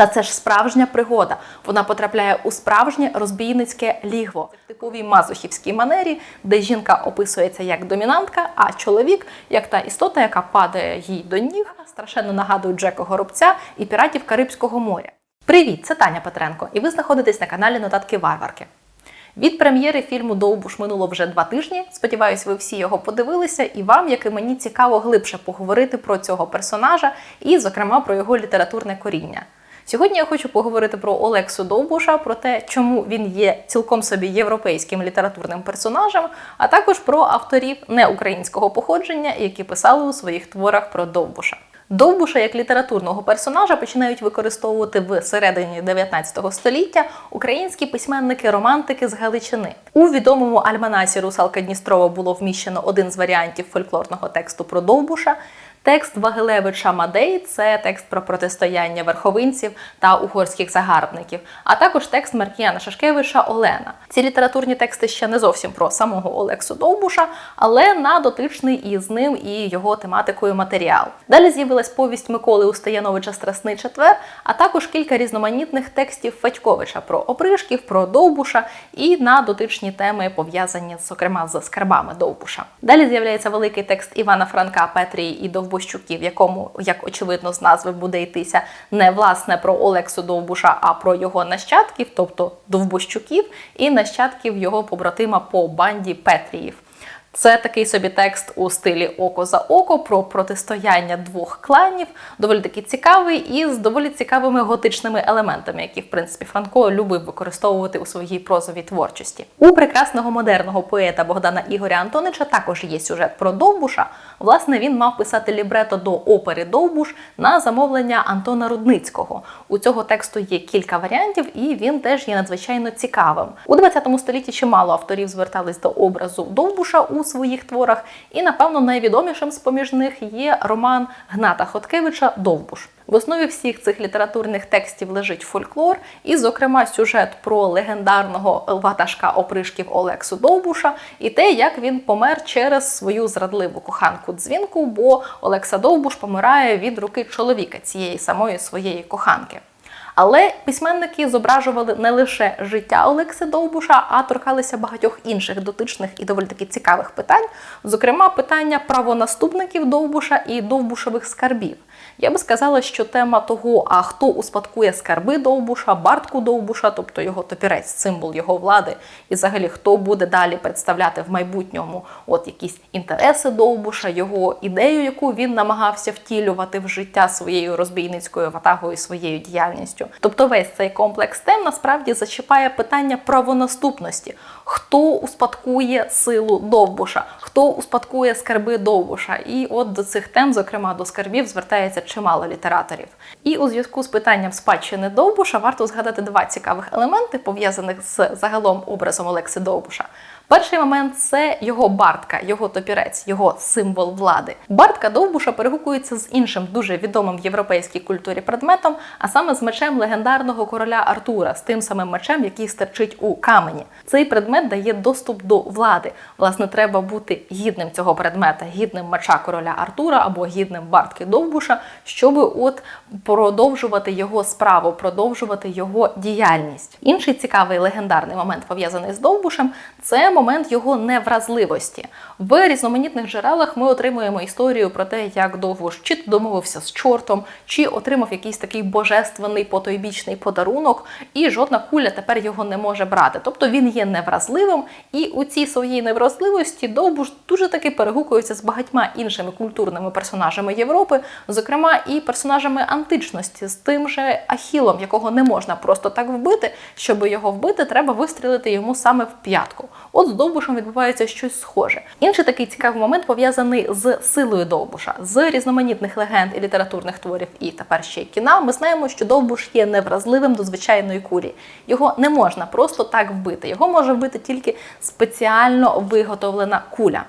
Та це ж справжня пригода. Вона потрапляє у справжнє розбійницьке лігво в типовій мазохівській манері, де жінка описується як домінантка, а чоловік як та істота, яка падає їй до ніг, страшенно нагадує Джека Горобця і піратів Карибського моря. Привіт, це Таня Петренко, і ви знаходитесь на каналі Нотатки Варварки. Від прем'єри фільму Довбуш минуло вже два тижні. Сподіваюсь, ви всі його подивилися, і вам, як і мені, цікаво глибше поговорити про цього персонажа і, зокрема, про його літературне коріння. Сьогодні я хочу поговорити про Олексу Довбуша, про те, чому він є цілком собі європейським літературним персонажем, а також про авторів неукраїнського походження, які писали у своїх творах про Довбуша. Довбуша як літературного персонажа починають використовувати в середині 19 століття українські письменники-романтики з Галичини. У відомому альманасі Русалка Дністрова було вміщено один з варіантів фольклорного тексту про Довбуша. Текст Вагилевича Мадей це текст про протистояння верховинців та угорських загарбників, а також текст Маркіяна Шашкевича Олена. Ці літературні тексти ще не зовсім про самого Олексу Довбуша, але на дотичний із ним і його тематикою матеріал. Далі з'явилась повість Миколи Устаяновича Страсний четвер, а також кілька різноманітних текстів Федьковича про опришків, про Довбуша і на дотичні теми пов'язані, зокрема, з скарбами Довбуша. Далі з'являється великий текст Івана Франка Петрії і Довбуша. Довбощуків, якому, як очевидно, з назви буде йтися не власне про Олексу Довбуша, а про його нащадків, тобто Довбощуків, і нащадків його побратима по банді Петріїв. Це такий собі текст у стилі око за око про протистояння двох кланів, доволі таки цікавий і з доволі цікавими готичними елементами, які, в принципі, Франко любив використовувати у своїй прозовій творчості. У прекрасного модерного поета Богдана Ігоря Антонича також є сюжет про Довбуша. Власне, він мав писати лібрето до опери Довбуш на замовлення Антона Рудницького. У цього тексту є кілька варіантів, і він теж є надзвичайно цікавим. У 20 столітті чимало авторів звертались до образу Довбуша у своїх творах, і, напевно, найвідомішим з поміж них є роман Гната Хоткевича Довбуш. В основі всіх цих літературних текстів лежить фольклор, і, зокрема, сюжет про легендарного ватажка опришків Олексу Довбуша і те, як він помер через свою зрадливу коханку дзвінку, бо Олекса Довбуш помирає від руки чоловіка цієї самої своєї коханки. Але письменники зображували не лише життя Олекси Довбуша, а торкалися багатьох інших дотичних і доволі таки цікавих питань, зокрема, питання правонаступників Довбуша і Довбушевих скарбів. Я би сказала, що тема того, а хто успадкує скарби Довбуша, бартку Довбуша, тобто його топірець, символ його влади, і взагалі хто буде далі представляти в майбутньому от якісь інтереси Довбуша, його ідею, яку він намагався втілювати в життя своєю розбійницькою ватагою, своєю діяльністю. Тобто, весь цей комплекс тем насправді зачіпає питання правонаступності. Хто успадкує силу Довбуша, хто успадкує скарби Довбуша? І от до цих тем, зокрема до скарбів, звертається чимало літераторів. І у зв'язку з питанням спадщини Довбуша варто згадати два цікавих елементи, пов'язаних з загалом образом Олекси Довбуша. Перший момент це його бартка, його топірець, його символ влади. Бартка Довбуша перегукується з іншим дуже відомим в європейській культурі предметом, а саме з мечем легендарного короля Артура, з тим самим мечем, який стерчить у камені. Цей предмет дає доступ до влади. Власне, треба бути гідним цього предмета, гідним меча короля Артура або гідним бартки Довбуша, щоб от продовжувати його справу, продовжувати його діяльність. Інший цікавий легендарний момент пов'язаний з Довбушем це момент його невразливості. В різноманітних джерелах ми отримуємо історію про те, як Довбуш чи домовився з чортом, чи отримав якийсь такий божественний потойбічний подарунок, і жодна куля тепер його не може брати. Тобто він є невразливим, і у цій своїй невразливості Довбуш дуже таки перегукується з багатьма іншими культурними персонажами Європи, зокрема і персонажами античності, з тим же Ахілом, якого не можна просто так вбити. Щоб його вбити, треба вистрілити йому саме в п'ятку. От з Довбушем відбувається щось схоже. Інший такий цікавий момент пов'язаний з силою Довбуша, з різноманітних легенд і літературних творів, і тепер ще й кіна. Ми знаємо, що Довбуш є невразливим до звичайної кулі. Його не можна просто так вбити. Його може вбити тільки спеціально виготовлена куля.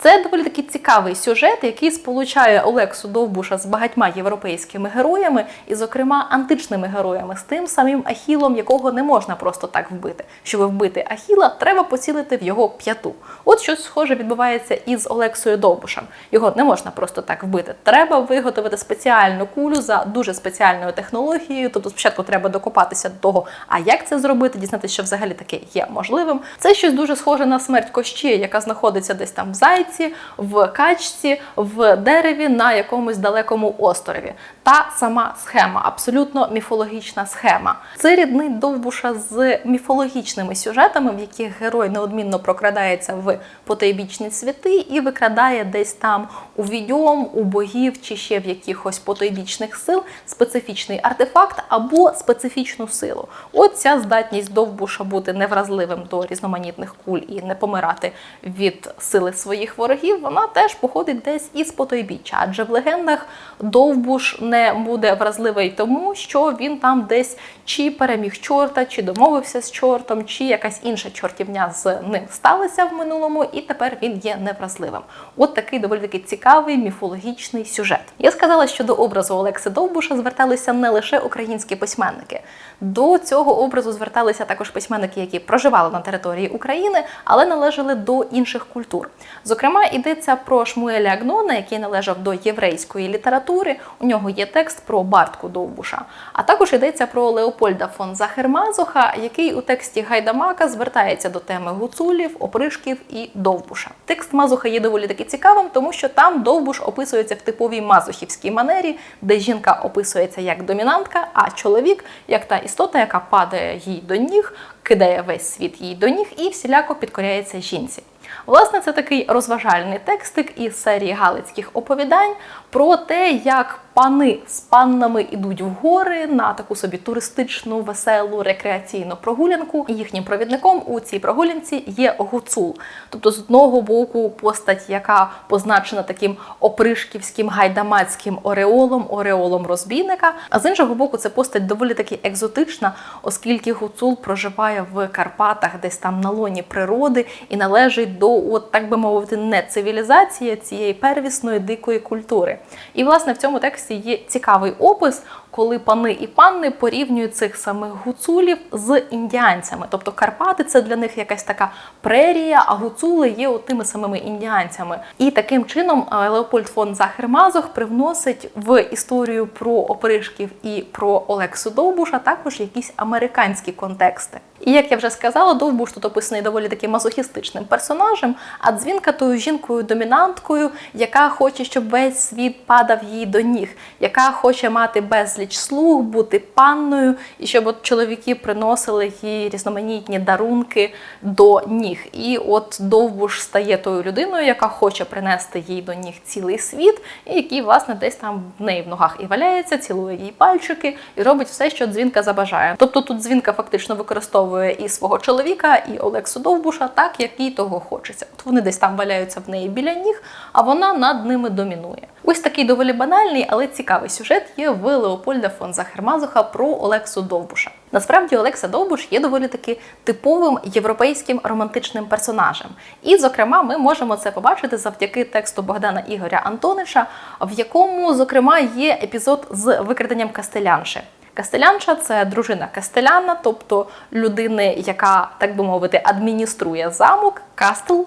Це доволі таки цікавий сюжет, який сполучає Олексу Довбуша з багатьма європейськими героями, і, зокрема, античними героями, з тим самим Ахілом, якого не можна просто так вбити. Щоб вбити Ахіла, треба поцілити в його п'яту. От щось схоже відбувається із Олексою Довбушем. Його не можна просто так вбити. Треба виготовити спеціальну кулю за дуже спеціальною технологією. Тобто, спочатку треба докопатися до того, а як це зробити, дізнатися, що взагалі таке є можливим. Це щось дуже схоже на смерть Кощія, яка знаходиться десь там в зайці, в качці, в дереві на якомусь далекому острові. Та сама схема, абсолютно міфологічна схема. Це ріднить Довбуша з міфологічними сюжетами, в яких герой неодмінно прокрадається в потойбічні світи і викрадає десь там у відьом, у богів чи ще в якихось потойбічних сил специфічний артефакт або специфічну силу. От ця здатність Довбуша бути невразливим до різноманітних куль і не помирати від сили своїх ворогів, вона теж походить десь із потойбіччя. Адже в легендах Довбуш не буде вразливий тому, що він там десь чи переміг чорта, чи домовився з чортом, чи якась інша чортівня з ним сталася в минулому, і тепер він є невразливим. От такий доволі таки цікавий міфологічний сюжет. Я сказала, що до образу Олекси Довбуша зверталися не лише українські письменники. До цього образу зверталися також письменники, які проживали на території України, але належали до інших культур. Зокрема, йдеться про Шмуеля Агнона, який належав до єврейської літератури. У нього є текст про Бартку Довбуша. А також йдеться про Леопольда фон Захермазуха, який у тексті Гайдамака звертається до теми гуцулів, опришків і Довбуша. Текст Мазуха є доволі таки цікавим, тому що там Довбуш описується в типовій мазухівській манері, де жінка описується як домінантка, а чоловік як та істота, яка падає їй до ніг, кидає весь світ їй до ніг і всіляко підкоряється жінці. Власне, це такий розважальний текстик із серії галицьких оповідань про те, як пани з паннами ідуть в гори на таку собі туристичну, веселу, рекреаційну прогулянку. Їхнім провідником у цій прогулянці є гуцул. Тобто, з одного боку, постать, яка позначена таким опришківським гайдамацьким ореолом, ореолом розбійника. А з іншого боку, це постать доволі таки екзотична, оскільки гуцул проживає в Карпатах, десь там на лоні природи, і належить до, от так би мовити, не цивілізації цієї первісної дикої культури. І власне в цьому тексті є цікавий опис, коли пани і панни порівнюють цих самих гуцулів з індіанцями. Тобто Карпати це для них якась така прерія, а гуцули є тими самими індіанцями. І таким чином е, Леопольд фон Захермазох привносить в історію про опришків і про Олексу Довбуша також якісь американські контексти. І як я вже сказала, Довбуш тут описаний доволі таки мазохістичним персонажем, а дзвінка тою жінкою-домінанткою, яка хоче, щоб весь світ падав їй до ніг, яка хоче мати безліч слуг, бути панною, і щоб от чоловіки приносили їй різноманітні дарунки до ніг. І от Довбуш стає тою людиною, яка хоче принести їй до ніг цілий світ, і який, власне, десь там в неї в ногах і валяється, цілує їй пальчики і робить все, що дзвінка забажає. Тобто тут дзвінка фактично використовує і свого чоловіка, і Олексу Довбуша, так як їй того хочеться. От вони десь там валяються в неї біля ніг, а вона над ними домінує. Ось такий доволі банальний, але цікавий сюжет є в Леопольда фон Захермазуха про Олексу Довбуша. Насправді Олекса Довбуш є доволі таки типовим європейським романтичним персонажем. І, зокрема, ми можемо це побачити завдяки тексту Богдана Ігоря Антонича, в якому, зокрема, є епізод з викраденням Кастелянши. Кастелянша це дружина Кастеляна, тобто людини, яка, так би мовити, адмініструє замок, кастел.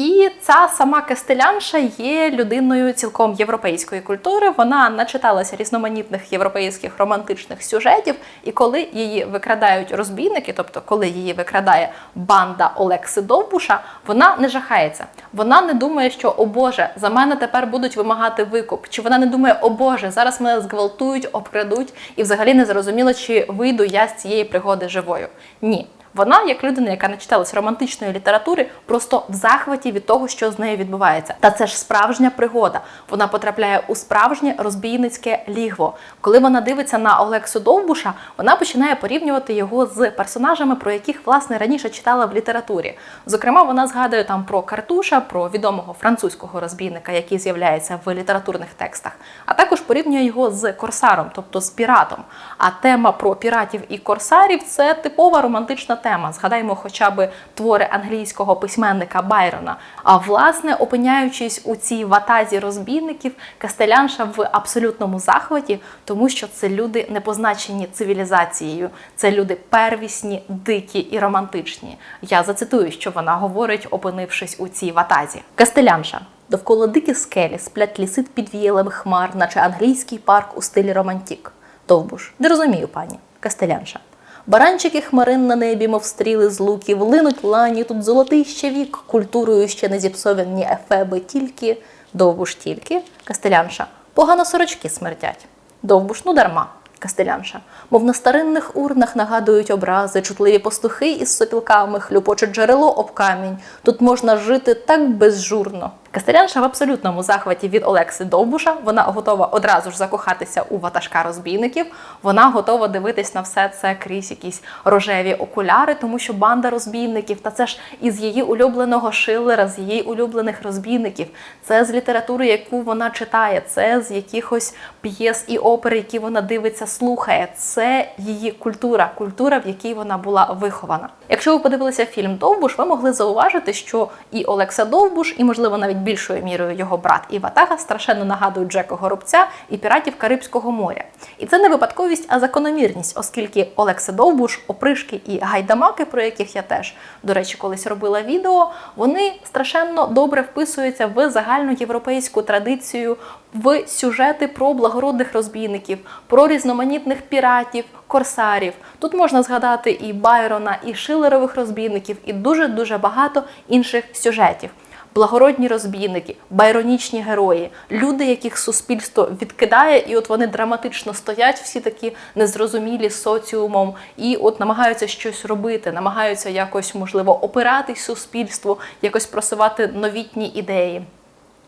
І ця сама Кастелянша є людиною цілком європейської культури. Вона начиталася різноманітних європейських романтичних сюжетів. І коли її викрадають розбійники, тобто коли її викрадає банда Олекси Довбуша, вона не жахається. Вона не думає, що о Боже, за мене тепер будуть вимагати викуп. Чи вона не думає, о Боже, зараз мене зґвалтують, обкрадуть, і взагалі не зрозуміло, чи вийду я з цієї пригоди живою. Ні. Вона, як людина, яка начиталась романтичної літератури, просто в захваті від того, що з нею відбувається. Та це ж справжня пригода. Вона потрапляє у справжнє розбійницьке лігво. Коли вона дивиться на Олексу Довбуша, вона починає порівнювати його з персонажами, про яких власне раніше читала в літературі. Зокрема, вона згадує там про Картуша, про відомого французького розбійника, який з'являється в літературних текстах, а також порівнює його з корсаром, тобто з піратом. А тема про піратів і корсарів це типова романтична тема. Згадаймо хоча б твори англійського письменника Байрона. А власне, опиняючись у цій ватазі розбійників, Кастелянша в абсолютному захваті, тому що це люди не позначені цивілізацією, це люди первісні, дикі і романтичні. Я зацитую, що вона говорить, опинившись у цій ватазі. Кастелянша. Довкола дикі скелі сплять ліси під віялами хмар, наче англійський парк у стилі романтік. Довбуш, не розумію, пані, Кастелянша. Баранчики хмарин на небі, мов стріли з луків, линуть лані, тут золотий ще вік, культурою ще не зіпсовані ефеби, тільки, довбуш тільки, Кастелянша. Погано сорочки смертять. Довбуш, ну дарма. Кастелянша, мов на старинних урнах нагадують образи, чутливі пастухи із сопілками, хлюпоче джерело об камінь. Тут можна жити так безжурно. Кастелянша в абсолютному захваті від Олекси Довбуша. Вона готова одразу ж закохатися у ватажка розбійників. Вона готова дивитись на все це крізь якісь рожеві окуляри, тому що банда розбійників, та це ж із її улюбленого Шиллера, з її улюблених розбійників. Це з літератури, яку вона читає, це з якихось п'єс і опер, які вона дивиться, слухає. Це її культура, культура, в якій вона була вихована. Якщо ви подивилися фільм Довбуш, ви могли зауважити, що і Олекса Довбуш, і можливо навіть більшою мірою його брат і Ватага страшенно нагадують Джека Горобця і піратів Карибського моря. І це не випадковість, а закономірність, оскільки Олекса Довбуш, опришки і гайдамаки, про яких я теж, до речі, колись робила відео, вони страшенно добре вписуються в загальноєвропейську традицію, в сюжети про благородних розбійників, про різноманітних піратів, корсарів. Тут можна згадати і Байрона, і Шилерових розбійників, і дуже дуже багато інших сюжетів благородні розбійники, байронічні герої, люди, яких суспільство відкидає, і от вони драматично стоять, всі такі незрозумілі соціумом, і от намагаються щось робити, намагаються якось можливо опиратись суспільству, якось просувати новітні ідеї.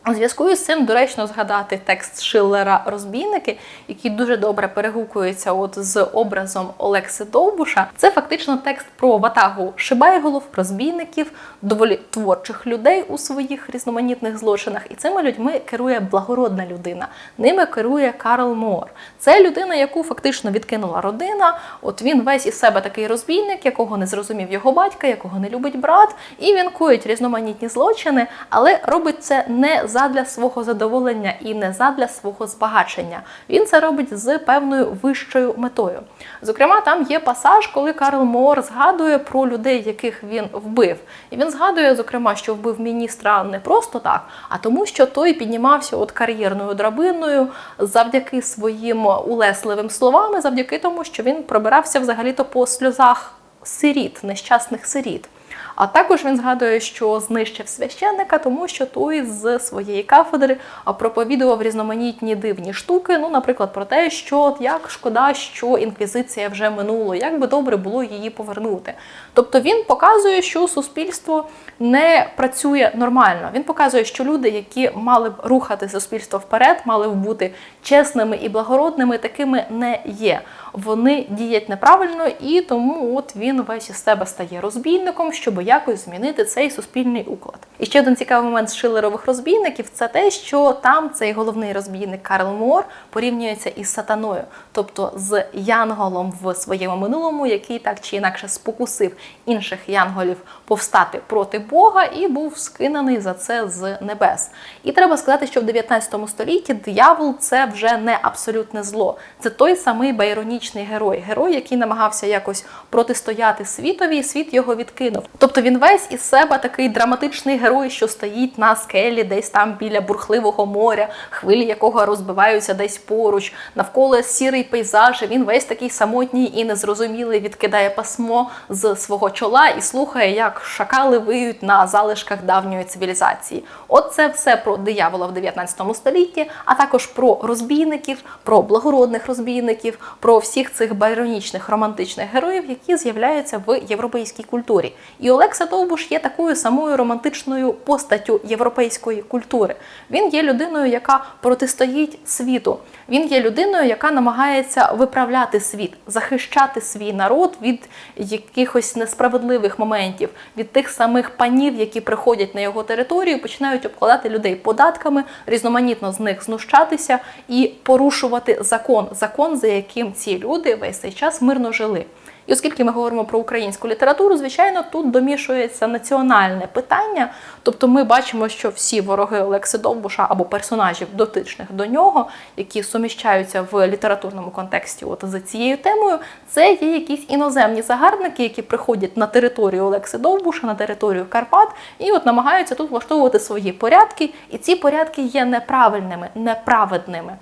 У зв'язку із цим доречно згадати текст Шиллера Розбійники, який дуже добре перегукується от з образом Олекси Довбуша. Це фактично текст про ватагу шибайголов, розбійників, доволі творчих людей у своїх різноманітних злочинах. І цими людьми керує благородна людина. Ними керує Карл Мор. Це людина, яку фактично відкинула родина. От він весь із себе такий розбійник, якого не зрозумів його батька, якого не любить брат, і він коїть різноманітні злочини, але робить це не задля свого задоволення і не задля свого збагачення. Він це робить з певною вищою метою. Зокрема, там є пасаж, коли Карл Моор згадує про людей, яких він вбив. І він згадує, зокрема, що вбив міністра не просто так, а тому, що той піднімався от кар'єрною драбиною завдяки своїм улесливим словам, завдяки тому, що він пробирався взагалі-то по сльозах сиріт, нещасних сиріт. А також він згадує, що знищив священника, тому що той з своєї кафедри проповідував різноманітні дивні штуки. Ну, наприклад, про те, що от як шкода, що інквізиція вже минуло, як би добре було її повернути. Тобто він показує, що суспільство не працює нормально. Він показує, що люди, які мали б рухати суспільство вперед, мали б бути чесними і благородними, такими не є. Вони діють неправильно, і тому от він весь із себе стає розбійником, щоб якось змінити цей суспільний уклад. І ще один цікавий момент з шилерових розбійників це те, що там цей головний розбійник Карл Мор порівнюється із сатаною, тобто з янголом в своєму минулому, який так чи інакше спокусив інших янголів повстати проти Бога і був скинений за це з небес. І треба сказати, що в 19 столітті диявол це вже не абсолютне зло, це той самий байронічний герой, герой, який намагався якось протистояти світові, і світ його відкинув. Тобто він весь із себе такий драматичний герой, що стоїть на скелі, десь там біля бурхливого моря, хвилі якого розбиваються десь поруч, навколо сірий пейзаж. Він весь такий самотній і незрозумілий, відкидає пасмо з свого чола і слухає, як шакали виють на залишках давньої цивілізації. От це все про диявола в 19 столітті, а також про розбійників, про благородних розбійників, про всіх цих байронічних романтичних героїв, які з'являються в європейській культурі. І Олекса Довбуш є такою самою романтичною постаттю європейської культури. Він є людиною, яка протистоїть світу. Він є людиною, яка намагається виправляти світ, захищати свій народ від якихось несправедливих моментів, від тих самих панів, які приходять на його територію, починають обкладати людей податками, різноманітно з них знущатися і порушувати закон, закон, за яким ці люди весь цей час мирно жили. І оскільки ми говоримо про українську літературу, звичайно, тут домішується національне питання. Тобто ми бачимо, що всі вороги Олекси Довбуша або персонажів дотичних до нього, які суміщаються в літературному контексті, от за цією темою, це є якісь іноземні загарбники, які приходять на територію Олекси Довбуша, на територію Карпат, і от намагаються тут влаштовувати свої порядки. І ці порядки є неправильними, неправедними.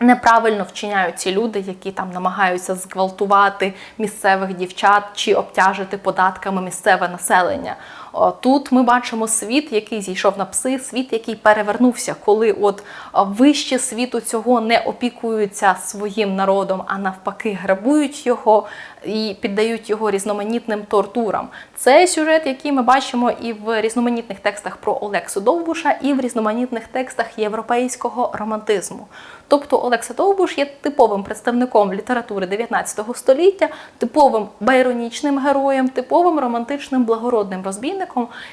Неправильно вчиняють ці люди, які там намагаються зґвалтувати місцевих дівчат чи обтяжити податками місцеве населення. Тут ми бачимо світ, який зійшов на пси, світ, який перевернувся, коли от вище світу цього не опікуються своїм народом, а навпаки грабують його і піддають його різноманітним тортурам. Це сюжет, який ми бачимо і в різноманітних текстах про Олексу Довбуша, і в різноманітних текстах європейського романтизму. Тобто Олекса Довбуш є типовим представником літератури 19 століття, типовим байронічним героєм, типовим романтичним благородним розбійником,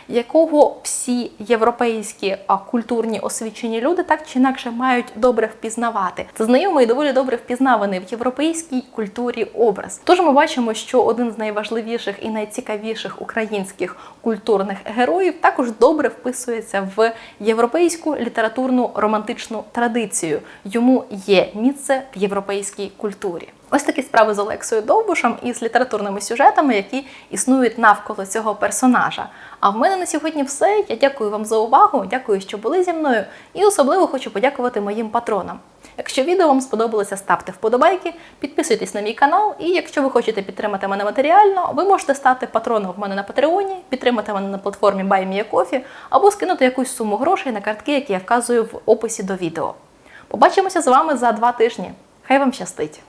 якого всі європейські культурні освічені люди так чи інакше мають добре впізнавати. Це знайомий доволі добре впізнаваний в європейській культурі образ. Тож ми бачимо, що один з найважливіших і найцікавіших українських культурних героїв також добре вписується в європейську літературну романтичну традицію. Йому є місце в європейській культурі. Ось такі справи з Олексою Довбушем і з літературними сюжетами, які існують навколо цього персонажа. А в мене на сьогодні все. Я дякую вам за увагу, дякую, що були зі мною, і особливо хочу подякувати моїм патронам. Якщо відео вам сподобалося, ставте вподобайки, підписуйтесь на мій канал, і якщо ви хочете підтримати мене матеріально, ви можете стати патроном в мене на Патреоні, підтримати мене на платформі BuyMeACoffee або скинути якусь суму грошей на картки, які я вказую в описі до відео. Побачимося з вами за два тижні. Хай вам щастить!